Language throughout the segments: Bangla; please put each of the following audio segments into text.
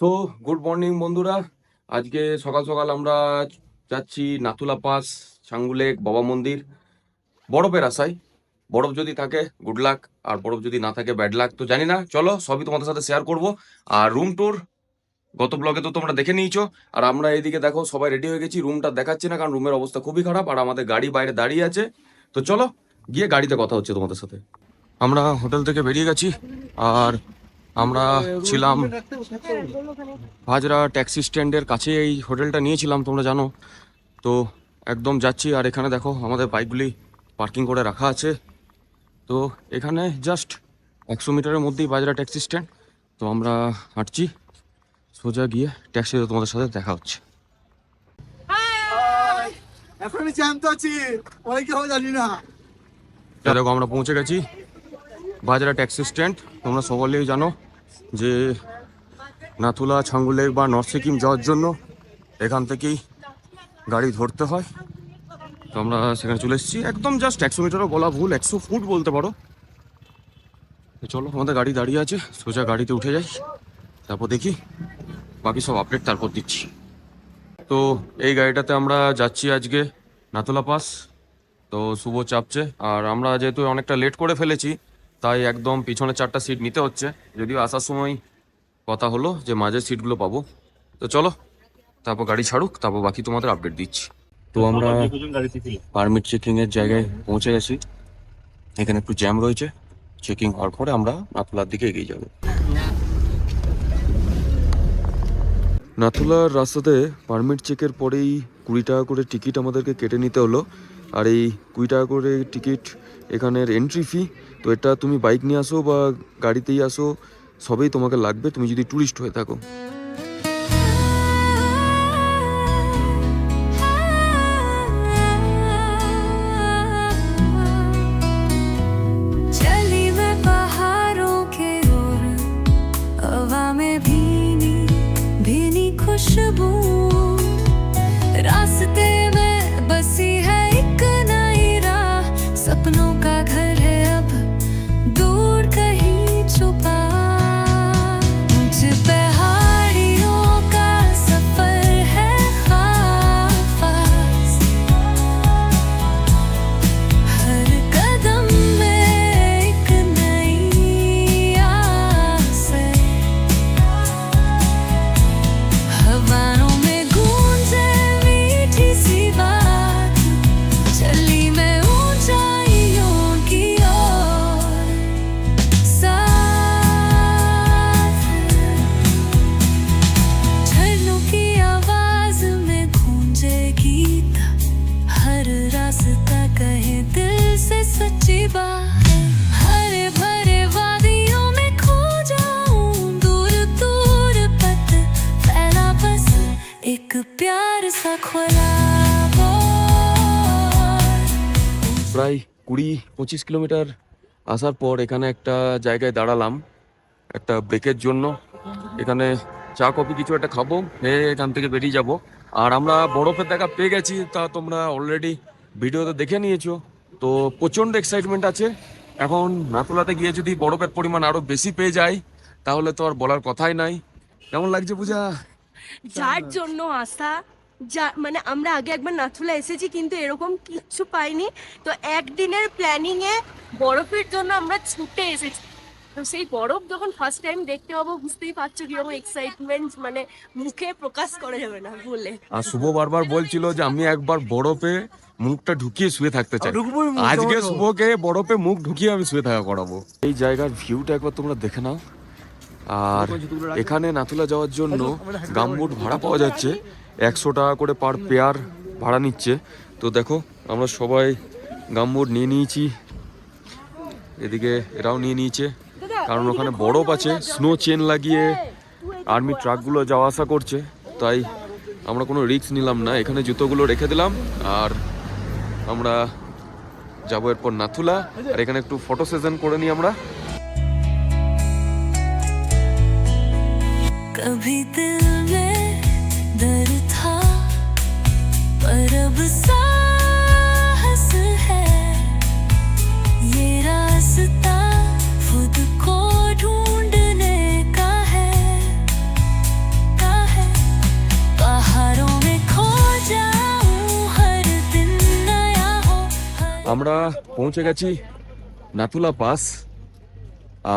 সো গুড মর্নিং বন্ধুরা। আজকে সকাল সকাল আমরা যাচ্ছি নাথুলা পাস সাঙ্গুলেক বাবা মন্দির। বরফের আশায় বরফ যদি থাকে গুড লাক আর বরফ যদি না থাকে ব্যাড লাক তো জানি না। চলো, সবই তোমাদের সাথে শেয়ার করব। আর রুম ট্যুর গত ব্লগে তো তোমরা দেখে নিয়েছো। আর আমরা এইদিকে দেখো, সবাই রেডি হয়ে গেছি। রুমটা দেখাচ্ছি না, কারণ রুমের অবস্থা খুবই খারাপ। আর আমাদের গাড়ি বাইরে দাঁড়িয়ে আছে। তো চলো, গিয়ে গাড়িতে কথা হচ্ছে তোমাদের সাথে। আমরা হোটেল থেকে বেরিয়ে গেছি। আর আমরা ছিলাম হাজরা ট্যাক্সি স্ট্যান্ডের কাছে এই হোটেলটা নিয়েছিলাম তোমরা জানো। তো একদম যাচ্ছি আর এখানে দেখো আমাদের বাইকগুলি পার্কিং করে রাখা আছে। তো এখানে জাস্ট একশো মিটারের মধ্যেই বাজরা ট্যাক্সি স্ট্যান্ড। তো আমরা হাঁটছি সোজা গিয়ে ট্যাক্সিতে তোমাদের সাথে দেখা হচ্ছে। এখন আমি জ্যান্ত আছি জানি না। দেখো আমরা পৌঁছে গেছি। বাজরা ট্যাক্সি স্ট্যান্ড তোমরা সকলেই জানো যে নাথুলা, ছাঙ্গুলেক বা নর্থ সিকিম যাওয়ার জন্য এখান থেকেই গাড়ি ধরতে হয়। তো আমরা সেখানে চলে এসেছি। একদম জাস্ট একশো মিটারও বলা ভুল, একশো ফুট বলতে পারো। চলো, আমাদের গাড়ি দাঁড়িয়ে আছে, সোজা গাড়িতে উঠে যাই। তারপর দেখি, বাকি সব আপডেট তারপর দিচ্ছি। তো এই গাড়িটাতে আমরা যাচ্ছি আজকে নাথুলা পাস। তো শুভ চাপছে। আর আমরা যেহেতু অনেকটা লেট করে ফেলেছি তাই একদম পিছনে চারটা সিট নিতে হচ্ছে। যদিও আসার সময় কথা হলো যে মাঝের সিটগুলো পাবো। তো চলো তারপর গাড়ি ছাড়ুক তারপর বাকি তোমাদের আপডেট দিচ্ছি। তো আমরা পারমিট চেকিং এর জায়গায় পৌঁছে গেছি। এখানে একটু জ্যাম রয়েছে। চেকিং হওয়ার পরে আমরা আপনার দিকে এগিয়ে যাব। নাথুলার রাস্তাতে পারমিট চেকের পরেই কুড়ি টাকা করে টিকিট আমাদেরকে কেটে নিতে হলো। আর এই কুড়ি টাকা করে টিকিট এখানের এন্ট্রি ফি তো এটা তুমি বাইক নিয়ে আসো বা গাড়িতেই আসো, সবেই তোমাকে লাগবে। তুমি যদি ট্যুরিস্ট হয়ে থাকো। প্রায় কুড়ি, পঁচিশ কিলোমিটার আসার পর এখানে একটা জায়গায় দাঁড়ালাম, একটা ব্রেকের জন্য। এখানে চা, কফি কিছু একটা খাব, খেয়ে এখান থেকে বেরিয়ে যাব। আর আমরা বরফের দেখা পেয়ে গেছি, তা তোমরা অলরেডি ভিডিওতে দেখে নিয়েছো। তো প্রচণ্ড এক্সাইটমেন্ট আছে। এখন নাতুলাতে গিয়ে যদি বরফের পরিমাণ আরও বেশি পেয়ে যাই, তাহলে তো আর বলার কথাই নাই। কেমন লাগছে পূজা? যার জন্য আসা যা মানে আমরা আগে একবার নাথুলা এসেছি কিন্তু এরকম কিচ্ছু পাইনি। তো একদিনের প্ল্যানিং এ বরফের জন্য আমরা ছুটে এসেছি। তো সেই বরফ যখন ফার্স্ট টাইম দেখতে পাবো বুঝতেই পারছ কীরকম এক্সাইটমেন্ট মানে মুখে প্রকাশ করা যাবে না বলে। আর শুভ বারবার বলছিল যে আমি একবার বরফে মুখটা ঢুকিয়ে শুয়ে থাকতে চাই। আজকে শুভকে বরফে মুখ ঢুকিয়ে আমি শুয়ে থাকা করাবো। এই জায়গার ভিউটা একবার তোমরা দেখে নাও। আর এখানে নাথুলা যাওয়ার জন্য গামবুট ভাড়া পাওয়া যাচ্ছে। একশো টাকা করে পার পেয়ার ভাড়া নিচ্ছে। তো দেখো, আমরা সবাই গাম্বোর নিয়ে নিয়েছি। এদিকে এরাও নিয়ে নিয়েছে। কারণ ওখানে বরফ আছে স্নো চেন লাগিয়ে আর্মি ট্রাকগুলো যাওয়া আসা করছে। তাই আমরা কোনো রিক্স নিলাম না। এখানে জুতোগুলো রেখে দিলাম আর আমরা যাব এরপর নাথুলা। আর এখানে একটু ফটো সেশন করে নিই আমরা। কভি দিল डर था पर अब साहस है। ये रास्ता खुद को ढूँढने का है का है। पहाड़ों में खो जाऊँ हर दिन नया हो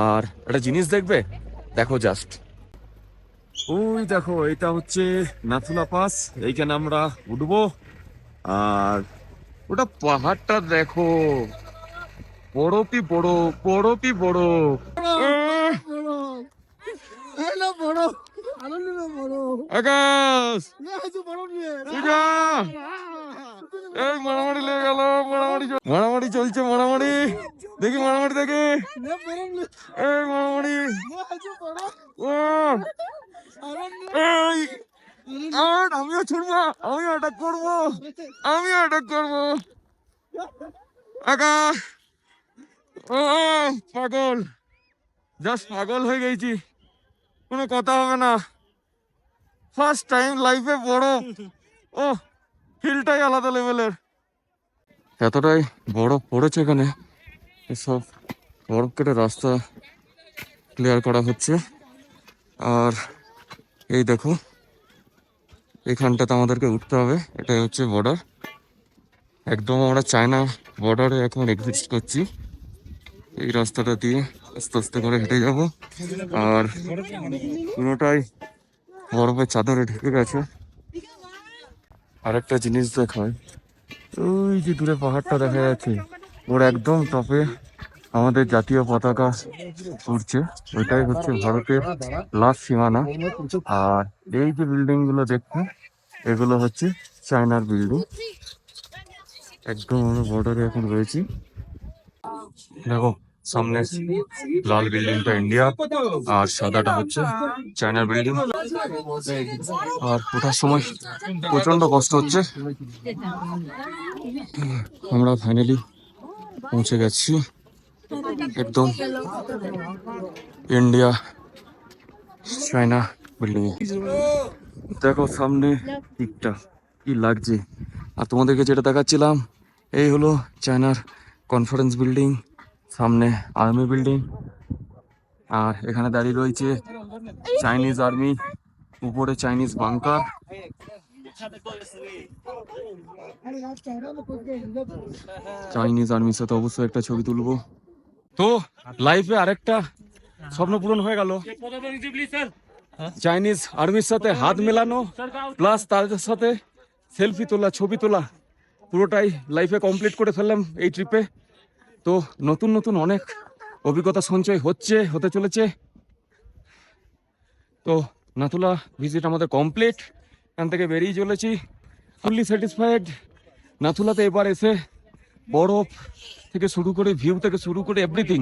আর একটা জিনিস দেখবে দেখো জাস্ট ওই দেখো এটা হচ্ছে নাথুলা পাস। এইখানে আমরা উঠবো। আর ওটা পাহাড়টা দেখো। বড়পি বড় বড়পি বড়? আকাশ! মারামারি লেগে গেল মারামারি মারামারি চলছে মারামারি। দেখি মারামারি দেখি। এই মারামারি। আর আমিও ছুড়বো আমিও অ্যাটাক করব আমিও অ্যাটাক করব। আকাশ ও পাগল। জাস্ট পাগল হয়ে গেছি। কোনো কথা হবে না। ফার্স্ট টাইম লাইফে বড়। ও ফিলটাই আলাদা লেভেলের এতটাই বড় পড়েছে এখানে। এসব বরফ কেটে রাস্তা ক্লিয়ার করা হচ্ছে। আর এই দেখো, এখানটাতে আমাদেরকে উঠতে হবে, এটাই হচ্ছে বর্ডার একদম আমরা চায়না বর্ডারে এখন এক্সিস্ট করছি। এই রাস্তাটা দিয়ে আস্তে আস্তে করে হেঁটে যাব। আর পুরোটাই বরফের চাদরে ঢেকে গেছে। আরেকটা জিনিস দেখায় ওই যে দূরে পাহাড়টা দেখা যাচ্ছে। ওর একদম টপে আমাদের জাতীয় পতাকা উঠছে ওইটাই হচ্ছে ভারতের লাস্ট সীমানা। আর এই যে বিল্ডিংগুলো দেখছ এগুলো হচ্ছে চায়নার বিল্ডিং একদম আমরা বর্ডারে এখন রয়েছি। দেখো, সামনে লাল বিল্ডিংটা ইন্ডিয়া আর সাদাটা হচ্ছে চায়নার বিল্ডিং আর ওঠার সময় প্রচণ্ড কষ্ট হচ্ছে। আমরা ফাইনালি পৌঁছে গেছি। একদম ইন্ডিয়া, চায়না বিল্ডিং এ। দেখো সামনে দিকটা, কি লাগছে। আর তোমাদেরকে যেটা দেখাচ্ছিলাম, এই হলো চায়নার কনফারেন্স বিল্ডিং সামনে আর্মি বিল্ডিং আর এখানে দাঁড়িয়ে রয়েছে চাইনিজ আর্মি উপরে চাইনিজ বাংকার চাইনিজ আর্মির সাথে অবশ্যই একটা ছবি তুলবো। তো লাইফে আরেকটা স্বপ্ন পূরণ হয়ে গেল। চাইনিজ আর্মির সাথে হাত মেলানো প্লাস তাদের সাথে সেলফি তোলা, ছবি তোলা, পুরোটাই লাইফে কমপ্লিট করে ফেললাম এই ট্রিপে তো, নতুন নতুন অনেক অভিজ্ঞতা সঞ্চয় হচ্ছে, হতে চলেছে। তো নাথুলা ভিজিট আমাদের কমপ্লিট এখান থেকে বেরিয়ে চলেছি। ফুললি স্যাটিসফাইড নাথুলাতে এবার এসে বরফ থেকে শুরু করে ভিউ থেকে শুরু করে এভরিথিং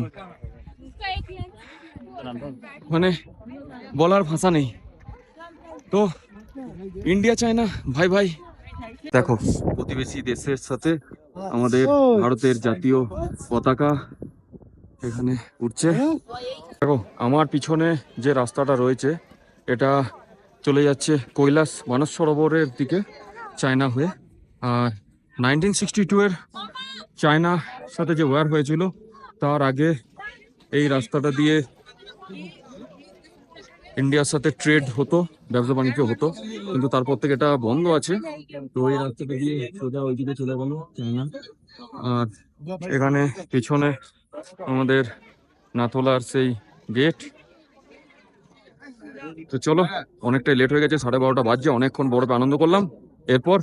মানে বলার ভাষা নেই। তো ইন্ডিয়া চায়না ভাই ভাই দেখো, প্রতিবেশী দেশের সাথে আমাদের ভারতের জাতীয় পতাকা এখানে উঠছে দেখো, আমার পিছনে যে রাস্তাটা রয়েছে, এটা চলে যাচ্ছে কৈলাস মানস সরোবরের দিকে, চায়না হয়ে। আর নাইনটিন সিক্সটি টু এর চায়না সাথে যে ওয়ার হয়েছিল, তার আগে এই রাস্তাটা দিয়ে ইন্ডিয়ার সাথে ট্রেড হতো, ব্যবসা বাণিজ্য হতো। কিন্তু তারপর থেকে এটা বন্ধ আছে। তো এই রাস্তাটা দিয়ে সোজা ওইদিকে চলে গেল চায়না। আর এখানে পিছনে আমাদের নাথোলার সেই গেট তো চলো, অনেকটাই লেট হয়ে গেছে, সাড়ে বারোটা বাজছে, অনেকক্ষণ বরফে আনন্দ করলাম। এরপর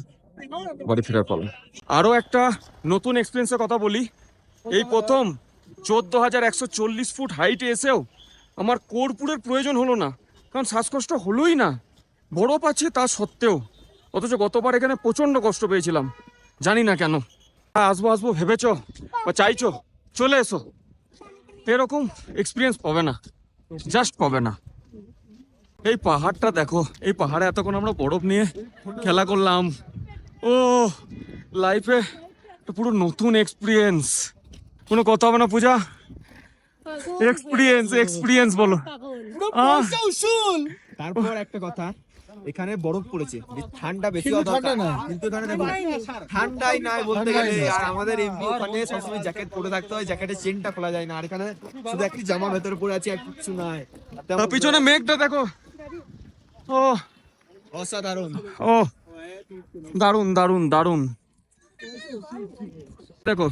বাড়ি ফেরার পালা। আরও একটা নতুন এক্সপিরিয়েন্সের কথা বলি। এই প্রথম চোদ্দ হাজার একশো চল্লিশ ফুট হাইটে এসেও আমার কর্পূরের প্রয়োজন হলো না, কারণ শ্বাসকষ্ট হলোই না। বরফ আছে তা সত্ত্বেও, অথচ গতবার এখানে প্রচণ্ড কষ্ট পেয়েছিলাম, জানি না কেন। আসব আসব, ভেবেছ বা চাইছো? চলে এসো। এরকম এক্সপিরিয়েন্স পাবে না জাস্ট পাবে না। এই পাহাড়টা দেখো এই পাহাড়ে এতক্ষণ আমরা বরফ নিয়ে খেলা করলাম। ও লাইফে পুরো নতুন এক্সপিরিয়েন্স কোনো কথা হবে না পূজা? এক্সপিরিয়েন্স এক্সপিরিয়েন্স বলো। তারপর একটা কথা এখানে বরফ পড়েছে। ঠান্ডা বেশি ঠান্ডা না। কিন্তু এখানে দেখো ঠান্ডাই নাই বলতে গেলে। আর আমাদের এমনি ওখানে সবসময় জ্যাকেট পরে থাকতে হয় জ্যাকেটের চেনটা খোলা যায় না। আর এখানে শুধু একটি জামা ভেতরে পরে আছে আর কিছু নাই। পিছনে মেঘটা দেখো। ও অসাধারণ ও দারুণ দারুণ দারুণ দেখো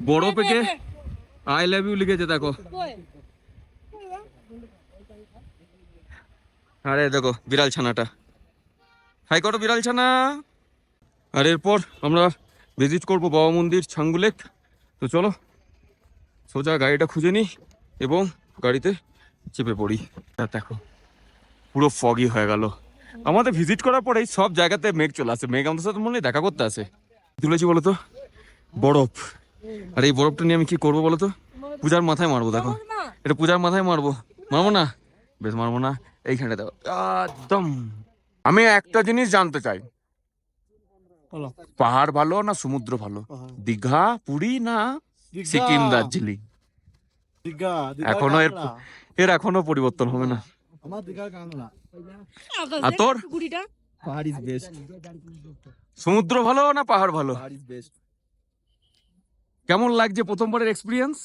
বড় পেকে আই লাভ ইউ লিখেছে দেখো আরে দেখো বিড়াল ছানাটা হাই করো বিড়াল ছানা আর এরপর আমরা ভিজিট করব বাবা মন্দির ছাঙ্গুলেক তো চলো সোজা গাড়িটা খুঁজে নিই এবং গাড়িতে চেপে পড়ি দেখো পুরো ফগি হয়ে গেল। আমাদের ভিজিট করার পরেই সব জায়গাতে মেঘ চলে আসে। মেঘ আমাদের সাথে মনে দেখা করতে আসে। তুলেছি বলো তো? বরফ। আর এই বরফটা নিয়ে আমি কি করব বলো তো? পূজার মাথায় মারবো দেখো। এটা পূজার মাথায় মারবো। মারবো না? বেশ মারবো না। এইখানে দেখো। একদম। আমি একটা জিনিস জানতে চাই। বলো। পাহাড় ভালো না সমুদ্র ভালো? দীঘা পুরী না সিকিম দার্জিলিং? এখনও এর এর এখনও পরিবর্তন হবে না। আমার দীঘার কাঁকড়া আর তোর কুড়িটা পাহাড় ইজ বেস্ট সমুদ্র ভালো না পাহাড় ভালো? পাহাড় ইজ বেস্ট কেমন লাগছে প্রথমবারের এক্সপিরিয়েন্স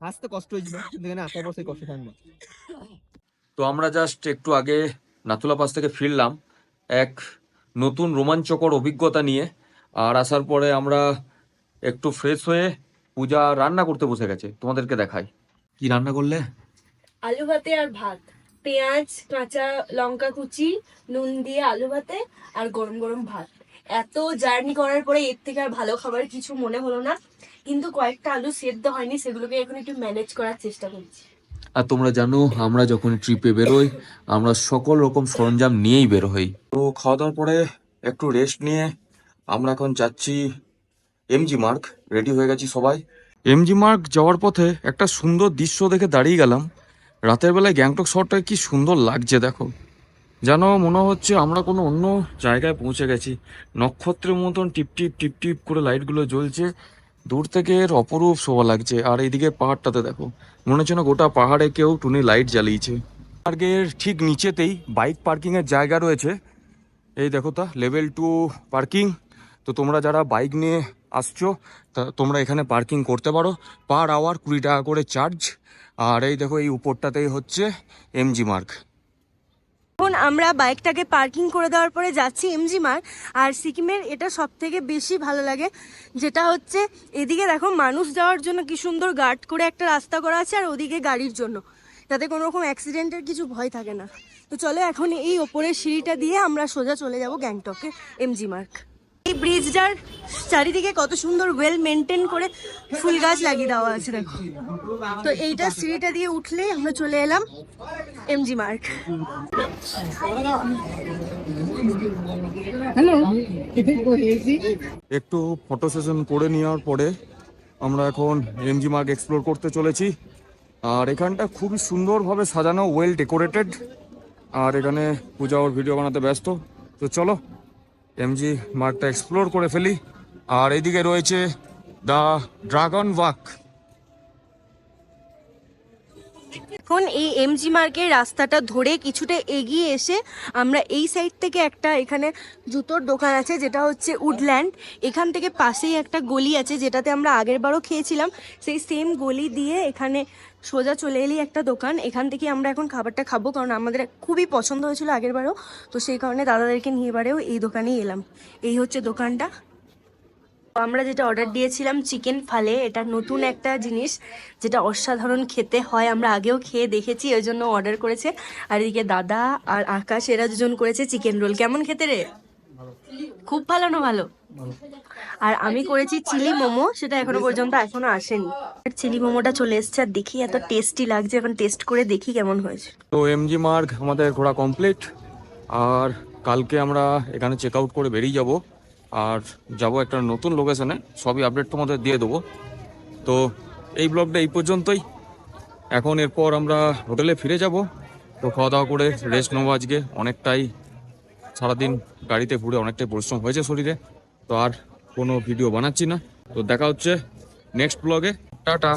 আসতে কষ্ট হয়েছিল কিন্তু আসার পর সেই কষ্ট থাকবে। তো আমরা জাস্ট একটু আগে নাথুলা পাস থেকে ফিরলাম এক নতুন রোমাঞ্চকর অভিজ্ঞতা নিয়ে আর আসার পরে আমরা একটু ফ্রেশ হয়ে পূজা রান্না করতে বসে গেছে। তোমাদেরকে দেখাই। কি রান্না করলে? আলু ভাতে আর ভাত। পেঁয়াজ, কাঁচা লঙ্কা কুচি, নুন দিয়ে আলু ভাতে আর গরম গরম ভাত। এত জার্নি করার পরে এর থেকে আর ভালো খাবার কিছু মনে হলো না। কিন্তু কয়েকটা আলু সেদ্ধ হয়নি, সেগুলোকে এখন একটু ম্যানেজ করার চেষ্টা করছি। আর তোমরা জানো, আমরা যখন ট্রিপে বেরোই, আমরা সকল রকম সরঞ্জাম নিয়েই বের হই। তো খাওয়া দাওয়ার পরে একটু রেস্ট নিয়ে আমরা এখন যাচ্ছি এমজি মার্ক রেডি হয়ে গেছি সবাই। এমজি মার্ক যাওয়ার পথে একটা সুন্দর দৃশ্য দেখে দাঁড়িয়ে গেলাম। রাতের বেলায় গ্যাংটক শহরটা কি সুন্দর লাগছে দেখো। যেন মনে হচ্ছে আমরা কোনো অন্য জায়গায় পৌঁছে গেছি। নক্ষত্রের মতন টিপ টিপ টিপ টিপ করে লাইটগুলো জ্বলছে। দূর থেকে এর অপরূপ শোভা লাগছে। আর এইদিকে পাহাড়টাতে দেখো, মনে হচ্ছে না গোটা পাহাড়ে কেউ টুনি লাইট জ্বালিয়েছে। পার্কের ঠিক নিচেতেই বাইক পার্কিং এর জায়গা রয়েছে। এই দেখো তা লেভেল টু পার্কিং তো তোমরা যারা বাইক নিয়ে আসছো তোমরা এখানে পার্কিং করতে পারো। পার আওয়ার কুড়ি টাকা করে চার্জ আর এই দেখো, এই উপরটাতেই হচ্ছে এমজি মার্ক এখন আমরা বাইকটাকে পার্কিং করে দেওয়ার পরে যাচ্ছি এমজি মার্ক আর সিকিমের এটা সব থেকে বেশি ভালো লাগে, যেটা হচ্ছে এদিকে দেখো, মানুষ যাওয়ার জন্য কি সুন্দর গার্ড করে একটা রাস্তা করা আছে, আর ওদিকে গাড়ির জন্য। যাতে কোনো রকম অ্যাক্সিডেন্টের কিছু ভয় থাকে না। তো চলো এখন এই ওপরের সিঁড়িটা দিয়ে আমরা সোজা চলে যাব গ্যাংটকে এমজি মার্ক এই ব্রিজটার চারিদিকে কত সুন্দর ওয়েল মেনটেন করে ফুল গাছ লাগিয়ে দেওয়া আছে দেখো। তো এইটা সিঁড়িটা দিয়ে উঠলেই আমরা চলে এলাম এমজি মার্ক একটু ফটো সেশন করে নেওয়ার পরে আমরা এখন এমজি মার্ক এক্সপ্লোর করতে চলেছি। আর এখানটা খুবই সুন্দরভাবে সাজানো ওয়েল ডেকোরেটেড আর এখানে পূজা ওর ভিডিও বানাতে ব্যস্ত। তো চলো এমজি মার্গটা এক্সপ্লোর করে ফেলি। আর এদিকে রয়েছে দ্য ড্রাগন ওয়াক এখন এই এমজি মার্কের রাস্তাটা ধরে কিছুটা এগিয়ে এসে আমরা এই সাইড থেকে একটা এখানে জুতোর দোকান আছে, যেটা হচ্ছে উডল্যান্ড এখান থেকে পাশেই একটা গলি আছে, যেটাতে আমরা আগের বারও খেয়েছিলাম। সেই সেম গলি দিয়ে এখানে সোজা চলে এলি একটা দোকান। এখান থেকে আমরা এখন খাবারটা খাব, কারণ আমাদের খুবই পছন্দ হয়েছিল আগের বারও। তো সেই কারণে দাদাদেরকে নিয়ে এবারেও এই দোকানেই এলাম। এই হচ্ছে দোকানটা। আমরা যেটা অর্ডার দিয়েছিলাম চিকেন ফালে এটা নতুন একটা জিনিস যেটা অসাধারণ খেতে হয়। আমরা আগেও খেয়ে দেখেছি ওই জন্য অর্ডার করেছে। আর এদিকে দাদা আর আকাশ, এরা দুজন করেছে চিকেন রোল কেমন খেতে রে? খুব ভালো না ভালো? আর আমি করেছি চিলি মোমো, সেটা এখনও পর্যন্ত এখনও আসেনি। চিলি মোমোটা চলে এসছে, আর দেখি এত টেস্টি লাগছে, এখন টেস্ট করে দেখি কেমন হয়েছে। তো এমজি মার্গ আমাদের ঘোরা কমপ্লিট আর কালকে আমরা এখানে চেক আউট করে বেরিয়ে যাব। আর যাব একটা নতুন লোকেশনে সবই আপডেট তোমাদের দিয়ে দেবো। তো এই ব্লগটা এই পর্যন্তই। এখন এরপর আমরা হোটেলে ফিরে যাব। তো খাওয়া দাওয়া করে রেস্ট নেব আজকে। অনেকটাই সারাদিন গাড়িতে ঘুরে অনেকটাই পরিশ্রম হয়েছে শরীরে। তো আর কোনো ভিডিও বানাচ্ছি না। তো দেখা হচ্ছে নেক্সট ব্লগে টাটা।